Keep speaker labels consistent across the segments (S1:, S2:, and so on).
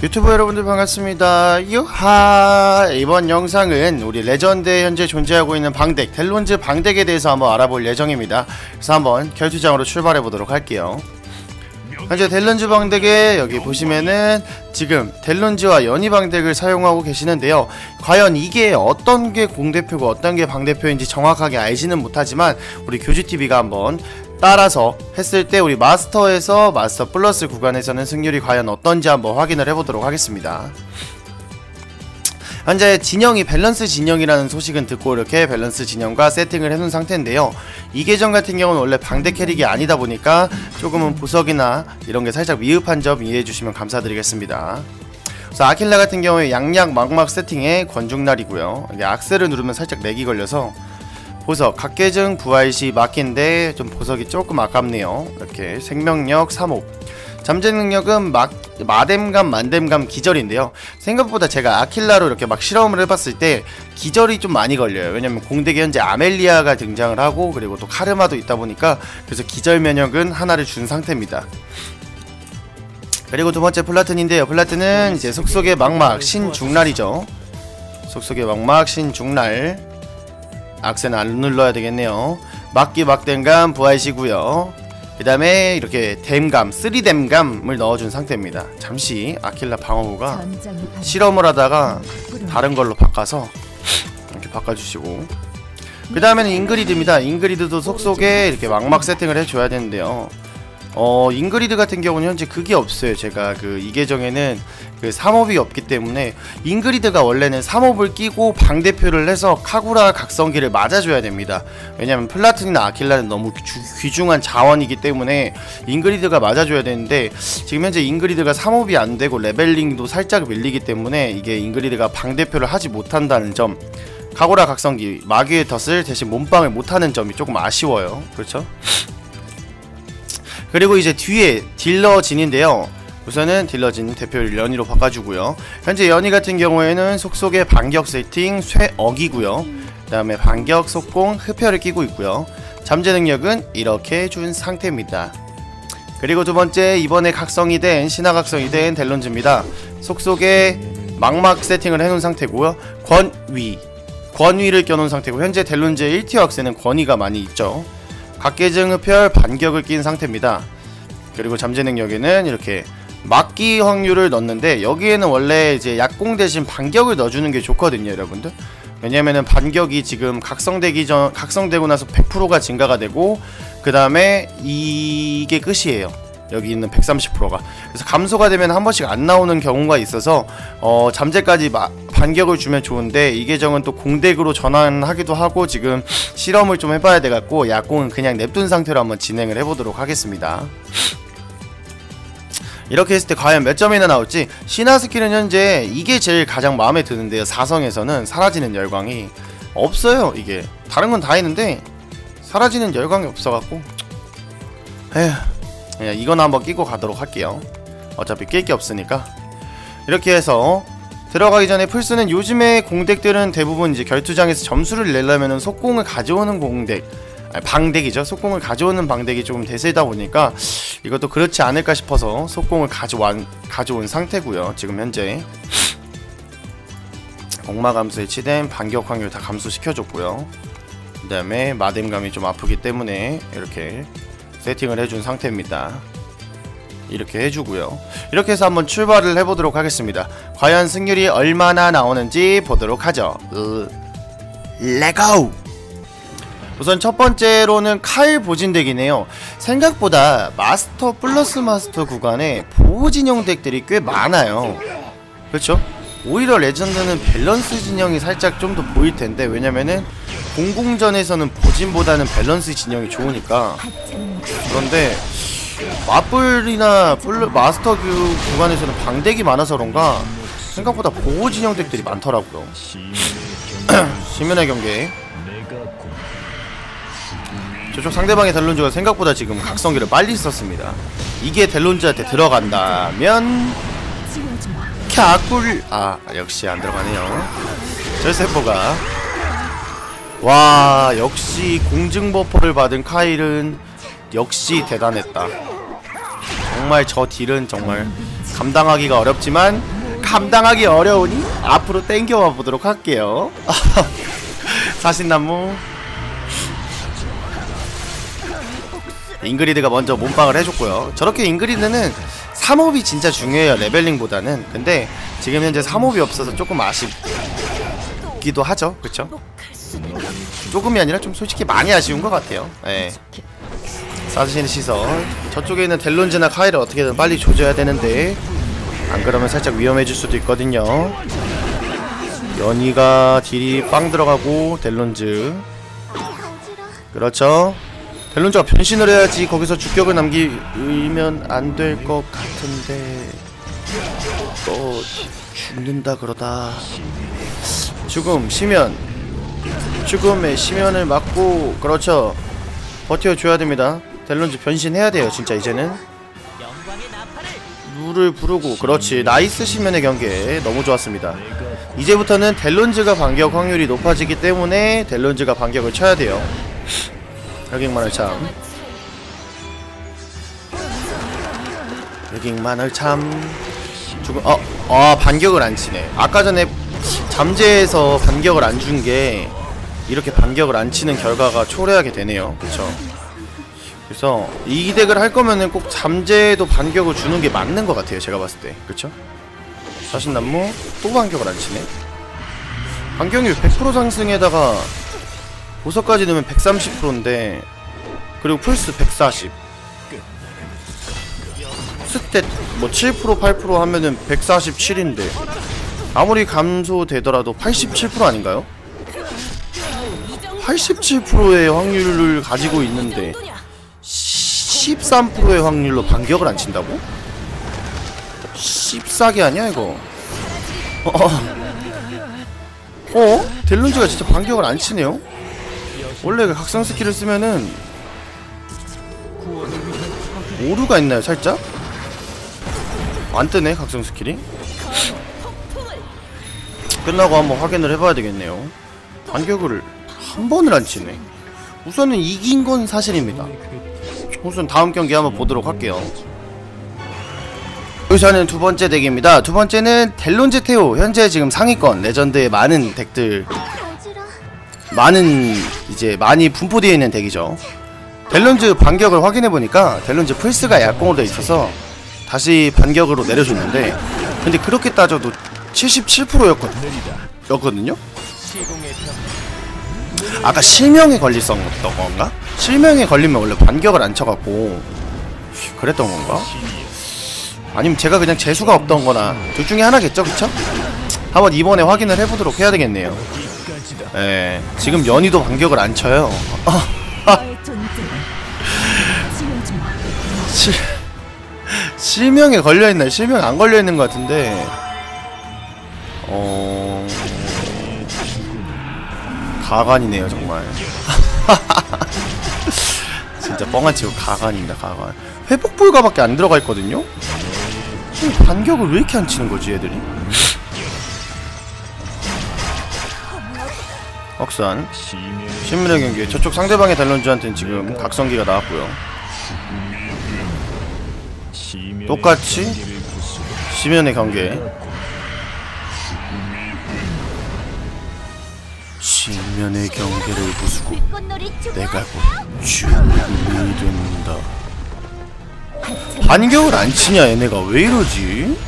S1: 유튜브 여러분들 반갑습니다. 유하! 이번 영상은 우리 레전드에 현재 존재하고 있는 방덱, 델론즈 방덱에 대해서 한번 알아볼 예정입니다. 그래서 한번 결투장으로 출발해 보도록 할게요. 현재 델론즈 방덱에 여기 보시면은 지금 델론즈와 연희 방덱을 사용하고 계시는데요. 과연 이게 어떤 게 공대표고 어떤 게 방대표인지 정확하게 알지는 못하지만 우리 교주TV가 한번 따라서 했을 때 우리 마스터에서 마스터 플러스 구간에서는 승률이 과연 어떤지 한번 확인을 해보도록 하겠습니다. 현재 진영이 밸런스 진영이라는 소식은 듣고 이렇게 밸런스 진영과 세팅을 해놓은 상태인데요. 이 계정 같은 경우는 원래 방대 캐릭이 아니다 보니까 조금은 보석이나 이런 게 살짝 미흡한 점 이해해 주시면 감사드리겠습니다. 그래서 아킬라 같은 경우에 양약 막막 세팅에 권중날이고요. 악셀을 누르면 살짝 렉이 걸려서 보석 각계증 부활 시 막힌데 좀 보석이 조금 아깝네요. 이렇게 생명력 3호 잠재 능력은 막 마뎀감 만뎀감 기절인데요. 생각보다 제가 아킬라로 이렇게 막 실험을 해봤을 때 기절이 좀 많이 걸려요. 왜냐면 공대에 현재 아멜리아가 등장을 하고 그리고 또 카르마도 있다 보니까 그래서 기절 면역은 하나를 준 상태입니다. 그리고 두 번째 플라튼인데요. 플라튼은 이제 속속의 막막 신중날이죠. 속속의 막막 신중날 악세는 안 눌러야 되겠네요. 막기 막댐감 부활시고요. 그 다음에 이렇게 댐감, 3댐감을 넣어준 상태입니다. 잠시 아킬라 방어구가 실험을 하다가 다른 걸로 바꿔서 이렇게 바꿔주시고 그 다음에는 잉그리드입니다. 잉그리드도 속속에 이렇게 막막 세팅을 해줘야 되는데요. 어 잉그리드 같은 경우는 현재 그게 없어요. 제가 그 이 계정에는 그 3업이 없기 때문에 잉그리드가 원래는 3업을 끼고 방대표를 해서 카구라 각성기를 맞아줘야 됩니다. 왜냐면 플라튼이나 아킬라는 너무 주, 귀중한 자원이기 때문에 잉그리드가 맞아줘야 되는데 지금 현재 잉그리드가 3업이 안 되고 레벨링도 살짝 밀리기 때문에 이게 잉그리드가 방대표를 하지 못한다는 점 카구라 각성기 마귀의 덫을 대신 몸빵을 못하는 점이 조금 아쉬워요. 그렇죠? 그리고 이제 뒤에 딜러진인데요. 우선은 딜러진 대표를 연희로 바꿔주고요. 현재 연희 같은 경우에는 속속의 반격 세팅 쇠억이고요. 그 다음에 반격, 속공, 흡혈을 끼고 있고요. 잠재 능력은 이렇게 준 상태입니다. 그리고 두 번째 이번에 각성이 된 신화 각성이 된 델론즈입니다. 속속에 막막 세팅을 해놓은 상태고요. 권위 권위를 껴놓은 상태고 현재 델론즈의 1티어 악세는 권위가 많이 있죠. 각계증 흡혈 반격을 낀 상태입니다. 그리고 잠재 능력에는 이렇게 막기 확률을 넣는데 여기에는 원래 이제 약공 대신 반격을 넣어주는 게 좋거든요, 여러분들. 왜냐면은 반격이 지금 각성되기 전 각성되고 나서 100%가 증가가 되고 그 다음에 이게 끝이에요. 여기 있는 130%가 그래서 감소가 되면 한 번씩 안 나오는 경우가 있어서 어 잠재까지 마, 반격을 주면 좋은데 이 계정은 또 공덱으로 전환하기도 하고 지금 실험을 좀 해봐야 돼갖고 약공은 그냥 냅둔 상태로 한번 진행을 해보도록 하겠습니다. 이렇게 했을 때 과연 몇 점이나 나올지 신화 스킬은 현재 이게 제일 가장 마음에 드는데요. 사성에서는 사라지는 열광이 없어요 이게. 다른 건 다 있는데 사라지는 열광이 없어갖고. 에휴 그냥 이거나 한번 끼고 가도록 할게요. 어차피 낄 게 없으니까. 이렇게 해서 들어가기 전에 풀스는 요즘에 공덱들은 대부분 이제 결투장에서 점수를 내려면은 속공을 가져오는 공덱 아니, 방덱이죠. 속공을 가져오는 방덱이 조금 대세다 보니까 이것도 그렇지 않을까 싶어서 속공을 가져온, 가져온 상태고요. 지금 현재 공마 감소에 치된 반격 확률 다 감소시켜줬고요. 그 다음에 마뎀감이 좀 아프기 때문에 이렇게 세팅을 해준 상태입니다. 이렇게 해주고요. 이렇게 해서 한번 출발을 해보도록 하겠습니다. 과연 승률이 얼마나 나오는지 보도록 하죠. 레고! 우선 첫 번째로는 칼 보진덱이네요. 생각보다 마스터 플러스 마스터 구간에 보호 진영 덱들이 꽤 많아요. 그렇죠? 오히려 레전드는 밸런스 진영이 살짝 좀 더 보일 텐데 왜냐면은 공공전에서는 보진보다는 밸런스 진영이 좋으니까 그런데 마블이나 플 마스터 뷰 구간에서는 방덱이 많아서 그런가 생각보다 보호 진영 덱들이 많더라고요. 시면의 경계 저쪽 상대방의 델론즈가 생각보다 지금 각성기를 빨리 썼습니다. 이게 델론즈한테 들어간다면 캬꿀. 아 역시 안 들어가네요. 절세포가. 와 역시 공증 버퍼를 받은 카일은 역시 대단했다. 정말 저 딜은 정말 감당하기가 어렵지만 감당하기 어려우니 앞으로 땡겨와 보도록 할게요. 사신나무. 잉그리드가 먼저 몸빵을 해줬고요. 저렇게 잉그리드는 3홉이 진짜 중요해요 레벨링보다는. 근데 지금 현재 3홉이 없어서 조금 아쉽기도 하죠. 그쵸? 조금이 아니라 좀 솔직히 많이 아쉬운 것 같아요. 예. 사 드신의 시선 저쪽에 있는 델론즈나 카이를 어떻게든 빨리 조져야 되는데 안 그러면 살짝 위험해질 수도 있거든요. 연희가 딜이 빵 들어가고 델론즈. 그렇죠? 델론즈가 변신을 해야지 거기서 주격을 남기면 안 될 것 같은데. 또 죽는다 그러다. 죽음 시면 죽음의 시면을 막고 그렇죠. 버텨줘야 됩니다 델론즈 변신해야 돼요 진짜 이제는. 물을 부르고 그렇지. 나이스 시면의 경계 너무 좋았습니다. 이제부터는 델론즈가 반격 확률이 높아지기 때문에 델론즈가 반격을 쳐야 돼요. 여객만을 참. 여객만을 참. 죽음 어, 아 반격을 안 치네. 아까 전에 잠재에서 반격을 안 준 게 이렇게 반격을 안 치는 결과가 초래하게 되네요. 그쵸 그래서 이 덱을 할 거면은 꼭 잠재에도 반격을 주는 게 맞는 것 같아요 제가 봤을 때 그쵸? 자신난무 또 반격을 안 치네 반격률 100% 상승에다가 보석까지 넣으면 130%인데 그리고 플스 140 스탯 뭐 7% 8% 하면은 147인데 아무리 감소되더라도 87% 아닌가요? 87%의 확률을 가지고 있는데 13%의 확률로 반격을 안 친다고? 14개 아니야 이거 어, 어? 델룬즈가 진짜 반격을 안 치네요? 원래 그 각성 스킬을 쓰면은 오류가 있나요 살짝? 안 뜨네 각성 스킬이 끝나고 한번 확인을 해봐야 되겠네요 반격을 한 번을 안 치네 우선은 이긴 건 사실입니다 우선 다음 경기 한번 보도록 할게요. 여기서 하는 두 번째 덱입니다. 두 번째는 델론즈 테오 현재 지금 상위권 레전드의 많은 덱들. 많은 이제 많이 분포되어 있는 덱이죠. 델론즈 반격을 확인해보니까 델론즈 플스가 약공으로 되어 있어서 다시 반격으로 내려줬는데 근데 그렇게 따져도 77%였거든요? 였거든요? 아까 실명에 걸렸었던 건가? 실명에 걸리면 원래 반격을 안 쳐갖고 그랬던 건가? 아니면 제가 그냥 재수가 없던 거나 둘 중에 하나겠죠 그쵸? 한번 이번에 확인을 해보도록 해야 되겠네요 예, 지금 연희도 반격을 안 쳐요 실, 실명에 걸려있나 실명 안 걸려있는 것 같은데 어... 가관이네요 정말. 진짜 뻥안 치고 가관입니다 가관. 회복 불가밖에 안 들어가 있거든요? 반격을 왜 이렇게 안 치는 거지 애들이? 억산 신문의 경기 저쪽 상대방의 달론즈한테는 지금 각성기가 나왔고요. 똑같이 시면의 경계 시면의 경계를 부수고 내가 곧 주인이 된다 반격을 안 치냐 얘네가 왜 이러지?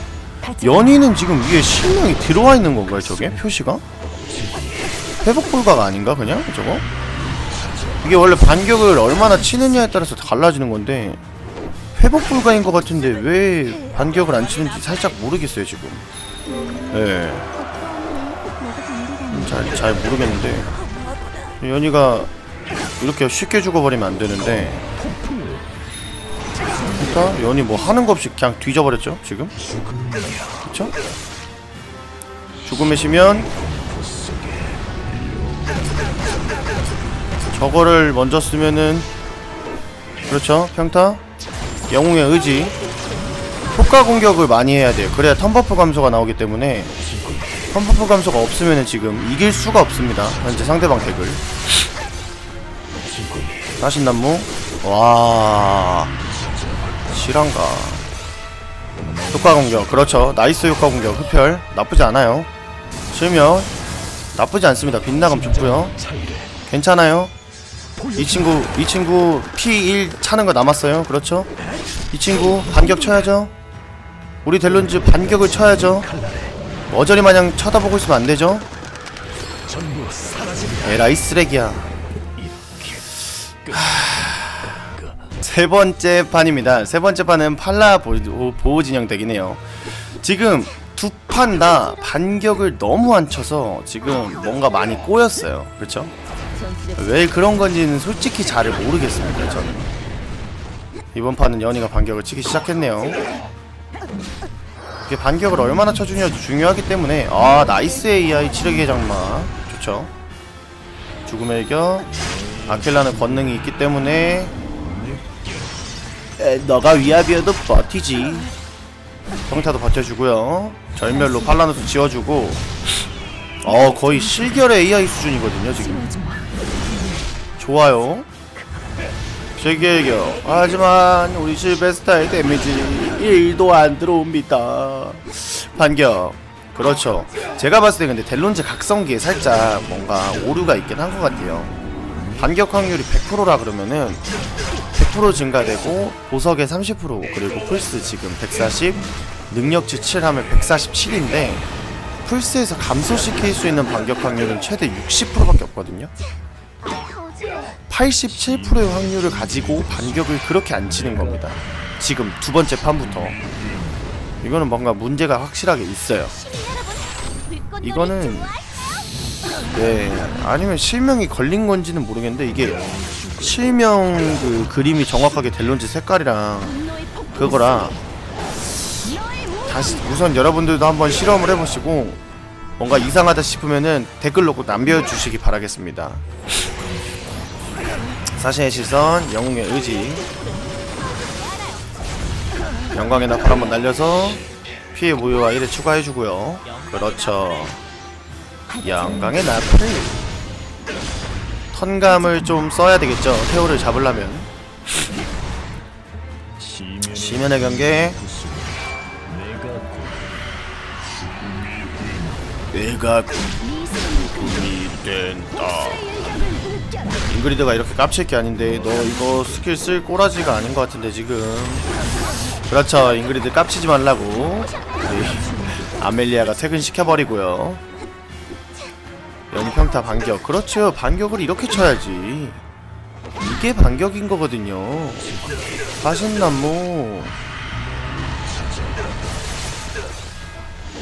S1: 연희는 지금 위에 실명이 들어와 있는 건가요 저게? 표시가? 회복 불가가 아닌가 그냥 저거? 이게 원래 반격을 얼마나 치느냐에 따라서 달라지는 건데 회복 불가인 것 같은데 왜 반격을 안 치는지 살짝 모르겠어요 지금 예. 잘, 잘 모르겠는데. 연희가 이렇게 쉽게 죽어버리면 안 되는데. 일단 연희 뭐 하는 거 없이 그냥 뒤져버렸죠 지금? 그쵸? 죽음의 시면 저거를 먼저 쓰면은 그렇죠 평타? 영웅의 의지. 효과 공격을 많이 해야 돼요. 그래야 턴버프 감소가 나오기 때문에 턴버프 감소가 없으면은 지금 이길 수가 없습니다. 현재 상대방 덱을. 사신난무. 와. 실한가. 효과 공격. 그렇죠. 나이스 효과 공격. 흡혈. 나쁘지 않아요. 실명 나쁘지 않습니다. 빗나감 좋고요. 괜찮아요. 이 친구 이 친구 P1 차는 거 남았어요. 그렇죠? 이 친구 반격 쳐야죠. 우리 델론즈 반격을 쳐야죠 어저리 마냥 쳐다보고 있으면 안 되죠 에라이 쓰레기야 세 번째 판입니다. 세 번째 판은 팔라 보호, 보호 진영 덱이네요. 지금 두 판 다 반격을 너무 안 쳐서 지금 뭔가 많이 꼬였어요. 그렇죠? 왜 그런 건지는 솔직히 잘 모르겠습니다. 저는 이번 판은 연이가 반격을 치기 시작했네요. 이게 반격을 얼마나 쳐주냐도 중요하기 때문에 아 나이스 AI 치르기의 장마. 좋죠. 죽음의 격 아킬라는 권능이 있기 때문에 에, 너가 위압이어도 버티지. 평타도 버텨주고요. 절멸로 팔라노스 지워주고. 어 거의 실결의 AI 수준이거든요 지금. 좋아요. 세계의 하지만 우리 실베스타의 데미지 1도 안 들어옵니다 반격 그렇죠. 제가 봤을 때 근데 델론즈 각성기에 살짝 뭔가 오류가 있긴 한 것 같아요. 반격 확률이 100%라 그러면은 100% 증가되고 보석의 30% 그리고 풀스 지금 140 능력치 7 하면 147인데 풀스에서 감소시킬 수 있는 반격 확률은 최대 60%밖에 없거든요. 87%의 확률을 가지고 반격을 그렇게 안 치는 겁니다. 지금 두 번째 판부터 이거는 뭔가 문제가 확실하게 있어요. 이거는 네 아니면 실명이 걸린 건지는 모르겠는데 이게 실명 그 그림이 정확하게 델론즈 색깔이랑 그거라 다시 우선 여러분들도 한번 실험을 해보시고 뭔가 이상하다 싶으면은 댓글로 꼭 남겨주시기 바라겠습니다. 사신의 시선 영웅의 의지 영광의 나팔 한번 날려서 피해 무효와 1에 추가해주고요. 그렇죠. 영광의 나팔. 턴감을 좀 써야 되겠죠. 태오를 잡으려면. 시면의 경계. 내가 꿈이 된다. 잉그리드가 이렇게 깝칠 게 아닌데 너 이거 스킬 쓸 꼬라지가 아닌 것 같은데 지금 그렇죠. 잉그리드 깝치지 말라고. 아멜리아가 퇴근시켜버리고요. 연평타 반격. 그렇죠. 반격을 이렇게 쳐야지. 이게 반격인 거거든요. 가신남모.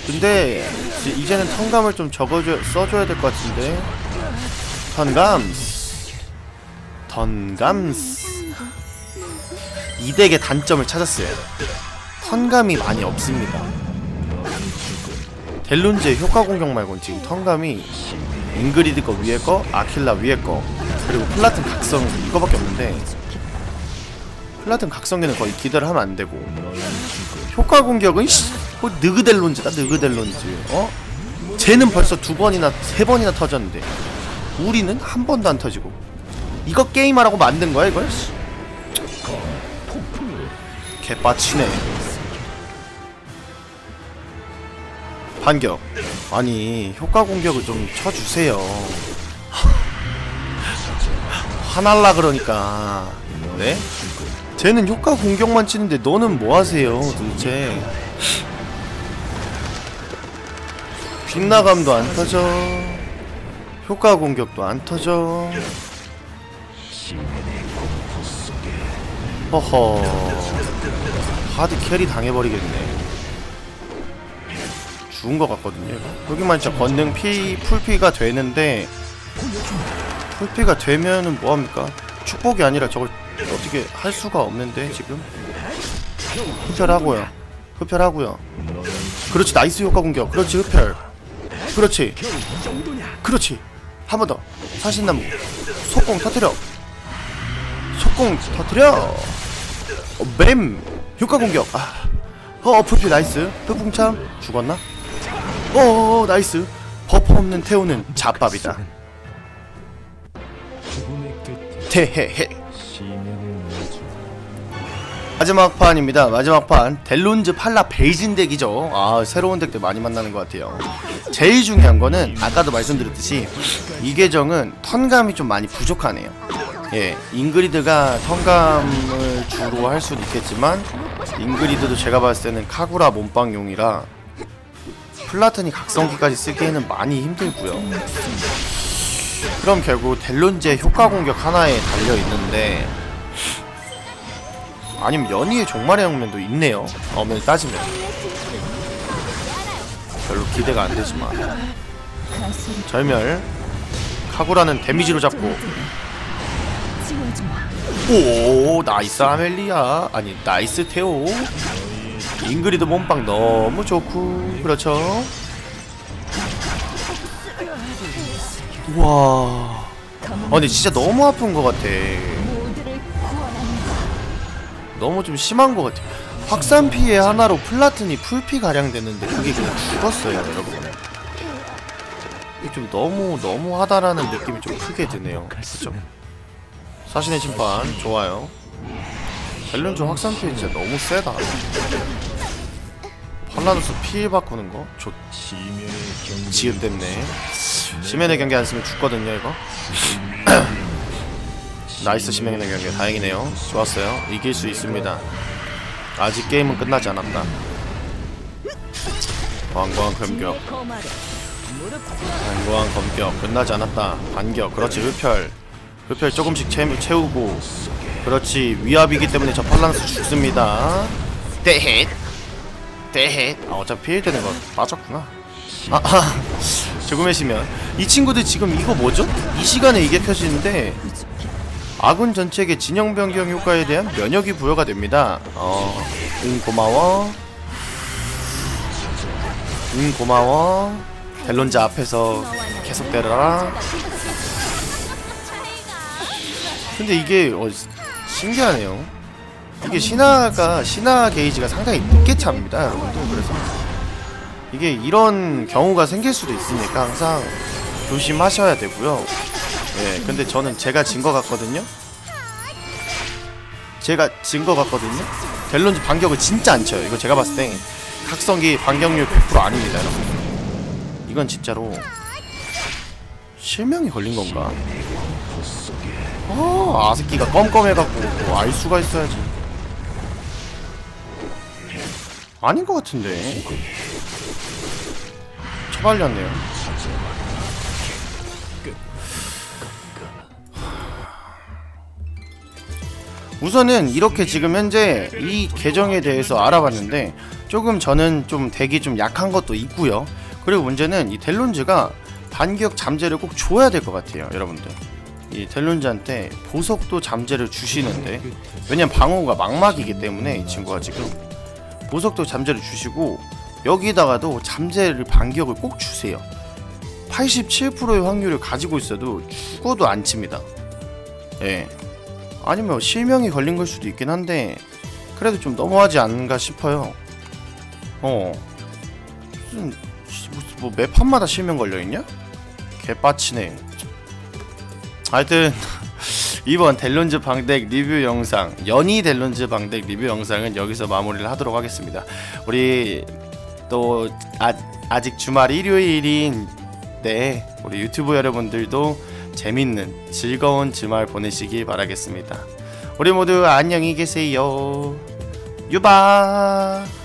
S1: 근데 이제 이제는 턴감을 좀 적어줘 써줘야 될 것 같은데. 턴감스. 턴감스 이 덱의 단점을 찾았어요 턴감이 많이 없습니다 델룬즈의 효과 공격 말고는 지금 턴감이 잉그리드 거 위에 거, 아킬라 위에 거 그리고 플라튼 각성 이거밖에 없는데 플라튼 각성기는 거의 기대를 하면 안 되고 효과 공격은 씨, 뭐 느그델론즈다 느그델론즈 어? 쟤는 벌써 두 번이나 세 번이나 터졌는데 우리는 한 번도 안 터지고 이거 게임하라고 만든 거야 이걸? 씨. 개빠치네. 반격. 아니 효과 공격을 좀 쳐주세요. 화날라 그러니까. 네? 쟤는 효과 공격만 치는데 너는 뭐하세요 도대체? 빗나감도 안 터져. 효과 공격도 안 터져. 허허 하드 캐리 당해버리겠네. 죽은 것 같거든요. 여기만 진짜 건능 피 풀피가 되는데 풀피가 되면은 뭐합니까? 축복이 아니라 저걸 어떻게 할 수가 없는데 지금? 흡혈하고요. 흡혈하고요. 그렇지 나이스 효과 공격. 그렇지 흡혈. 그렇지. 그렇지. 한 번 더. 사신나무. 속공 터트려. 속공 터트려. 어, 뱀 효과 공격 아 어, 풀피 나이스 흑풍참 죽었나? 어, 나이스 버프 없는 태우는 잡밥이다 테헤헤 마지막 판입니다. 마지막 판 델론즈 팔라 베이진 덱이죠. 아 새로운 덱들 많이 만나는 것 같아요. 제일 중요한 거는 아까도 말씀드렸듯이 이 계정은 턴감이 좀 많이 부족하네요. 예, 잉그리드가 턴감을 주로 할 수는 있겠지만 잉그리드도 제가 봤을 때는 카구라 몸빵용이라 플라튼이 각성기까지 쓰기에는 많이 힘들고요. 그럼 결국 델론즈의 효과 공격 하나에 달려 있는데 아니면 연희의 종말의 형면도 있네요. 어면 따지면 별로 기대가 안 되지만 절멸 카구라는 데미지로 잡고 오 나이스 아멜리아. 아니 나이스 테오. 잉그리드 몸빵 너무 좋고. 그렇죠? 우와. 아 근데 진짜 너무 아픈 것 같아. 너무 좀 심한 것 같아. 확산 피해 하나로 플라튼이 풀피 가량 됐는데 그게 그냥 죽었어요 여러분. 좀 너무 너무 하다라는 느낌이 좀 크게 드네요. 그죠 사신의 심판. 좋아요. 밸런즈 확산 피해 진짜 너무 세다. 팔라누스 피해 바꾸는 거? 좋. 지음 됐네. 시멘의 경기 안 쓰면 죽거든요 이거. 나이스 시멘의 경기. 다행이네요. 좋았어요. 이길 수 있습니다. 아직 게임은 끝나지 않았다. 완고한 검격. 완고한 검격. 끝나지 않았다. 반격. 그렇지 흡혈 흡혈 조금씩 채, 채우고 그렇지 위압이기 때문에 저 팔란스 죽습니다. 대헷. 대헷. 아 어차피 피해되는 거 빠졌구나. 아, 아 죽음의 시면. 이 친구들 지금 이거 뭐죠? 이 시간에 이게 켜지는데 아군 전체에게 진영 변경 효과에 대한 면역이 부여가 됩니다. 어, 응 고마워. 응 고마워. 델론자 앞에서 계속 때려라 근데 이게 어, 신기하네요. 이게 신화가 신화 게이지가 상당히 늦게 찹니다, 여러분들. 그래서 이게 이런 경우가 생길 수도 있으니까 항상 조심하셔야 되고요. 예, 근데 저는 제가 진 것 같거든요. 제가 진 것 같거든요. 델론즈 반격을 진짜 안 쳐요. 이거 제가 봤을 때 각성기 반격률 100% 아닙니다, 여러분. 이건 진짜로 실명이 걸린 건가? 아, 아스키가 껌껌해갖고 뭐알 수가 있어야지. 아닌 것 같은데. 처발렸네요. 우선은 이렇게 지금 현재 이 계정에 대해서 알아봤는데 조금 저는 좀 덱이 좀 약한 것도 있고요. 그리고 문제는 이 델론즈가 반격 잠재를 꼭 줘야 될 것 같아요, 여러분들. 이 델론즈한테 보석도 잠재를 주시는데 왜냐면 방어가 망막이기 때문에 이 친구가 지금 보석도 잠재를 주시고 여기다가도 잠재를 반격을 꼭 주세요. 87%의 확률을 가지고 있어도 죽어도 안 칩니다. 예. 아니면 실명이 걸린 걸 수도 있긴 한데 그래도 좀 너무하지 않은가 싶어요. 어. 무슨 뭐 매판마다 실명 걸려있냐? 개빠치네 하여튼 이번 델론즈 방덱 리뷰 영상 연희 델론즈 방덱 리뷰 영상은 여기서 마무리를 하도록 하겠습니다. 우리 또 아, 아직 주말 일요일인데 우리 유튜브 여러분들도 재밌는 즐거운 주말 보내시길 바라겠습니다. 우리 모두 안녕히 계세요. 유바